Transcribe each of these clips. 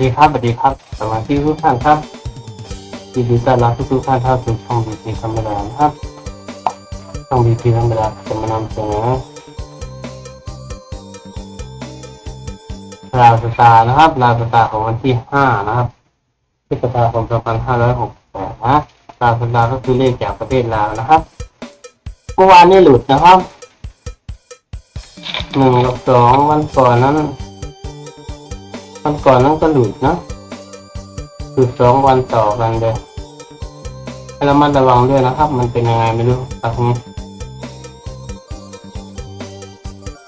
ดีครับสวัสดีครับสวัสดีทุกท่านครับยินดีต้อนรับทุกๆท่านเข้าสู่ช่องบีพีธรรมดานะครับช่องบีพีธรรมดาจะมานำเสนอราวสตาร์นะครับราวสตาร์ของวันที่ห้านะครับพฤษภาคม2568นะราวสตาร์ก็คือเลขจากประเทศลาวนะครับเมื่อวานนี้หลุดนะครับหนึ่งกับสองวันก่อนนั้น วันก่อนนั้นก็หลุดนะหลุดสองวันต่อกันเลยให้ระมัดระวังด้วยนะครับ มันเป็นยังไงไม่รู้ครับนี้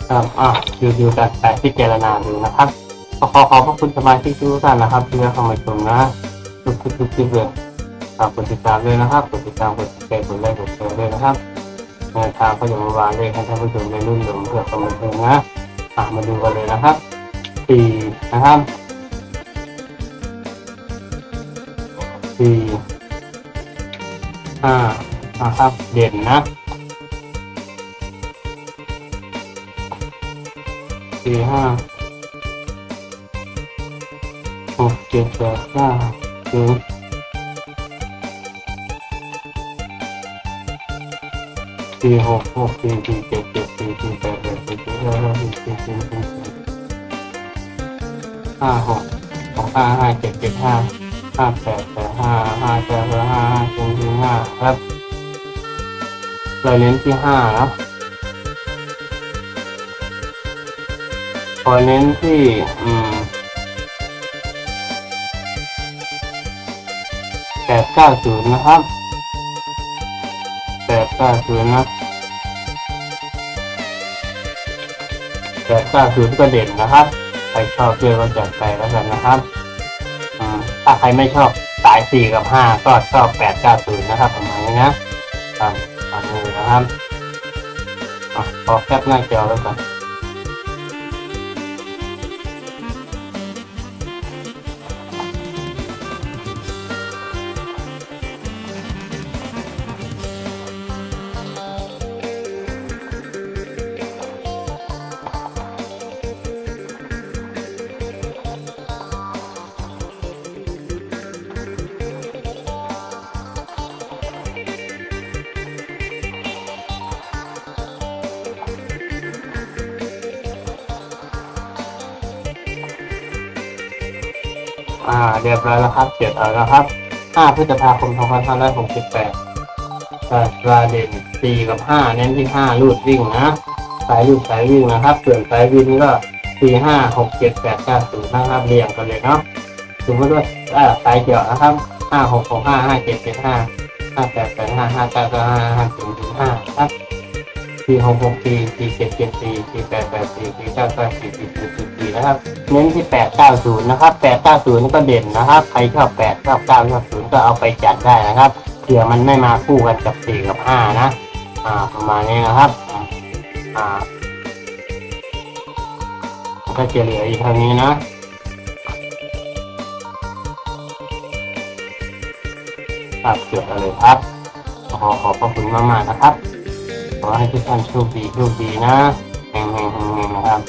ครับอะดูดูการแต่พิจารณาดูนะครับขอขอขอบพระคุณสมาชิกทุกท่านนะครับ ที่เข้ามาชมนะทุกทุกทุกคลิปเลยฝากกดติดตามด้วยนะครับกดติดตามกดติดใจกดไลค์กดแชร์ด้วยนะครับแนวทางก็อย่างเมื่อวานเลยให้ท่านผู้ชมได้รุ่นหลงเพื่อความบันเทิงนะอะมาดูกันเลยนะครับ สี่นะครับสี่ห้านะครับ เด่นนะสี่ห้าหกเจ็ดแปดเก้าศูนย์สี่หกหกสี่สี่เจ็ดเจ็ดสี่สี่แปดแปดสี่สี่ห้าห้าสี่สี่สี่สี่สี่ ห้าหกหกห้าห้าเจ็ดเจ็ดห้าห้าแปดแปดห้าห้าแปดแปดห้าห้าศูนย์ศูนย์ห้าครับเราเน้นที่ห้านะพอเน้นที่อืมแปดเก้าศูนย์นะครับแปดเก้าศูนย์นะแปดเก้าศูนย์ก็เด่นนะครับ ใครชอบด้วยก็จัดไปแล้วกันนะครับถ้าใครไม่ชอบสายสี่กับห้าก็ชอบแปดเก้าศูนย์นะครับประมาณนี้นะตามตามนี้นะครับอะพอแคปหน้าจอแล้วกัน อ่าเรียบร้อยแล้วครับเจ็ดเอาแล้วครับห้าพฤษภาคมสองพันห้าร้หกสิบแปดตราเด่นสี่กับห้าเน้นที่ห้าลูดวิ่งนะ สายลูดสายวิ่งนะครับ ส่วนสายวิ่งก็สี่ห้าหกเจ็ดแปดเก้าศูนะครับเรียงกันเลยเนาะสมมติว่าอ่าสายเกี่ยวนะครับห้าหกหกห้าห้าเจ็ดเจ็ดห้าห้าแปดแปดห้าห้าเก้าเก้าห้าห้าศูนย์ศูนย์ห้าครับ สี่หกหกสี่สี่เจ็ดเจ็ดสี่สี่แปดแปดสี่สี่เก้าเก้าสี่สี่สี่สี่สี่นะครับ เน้นที่แปดเก้าศูนย์นะครับแปดเก้าศูนย์ก็เด่นนะครับ ใครชอบแปดชอบเก้าชอบศูนย์ก็เอาไปจัดได้นะครับเผื่อมันไม่มาคู่กันกับสี่กับห้านะ อ่า ประมาณนี้นะครับ อ่าก็จะเหลืออีกเท่านี้นะครับเกิดอะไรครับ ขอขอบพระคุณมากๆนะครับ ขอให้ทุกท่านโชคดีโชคดีนะแห่งเฮงนะครับ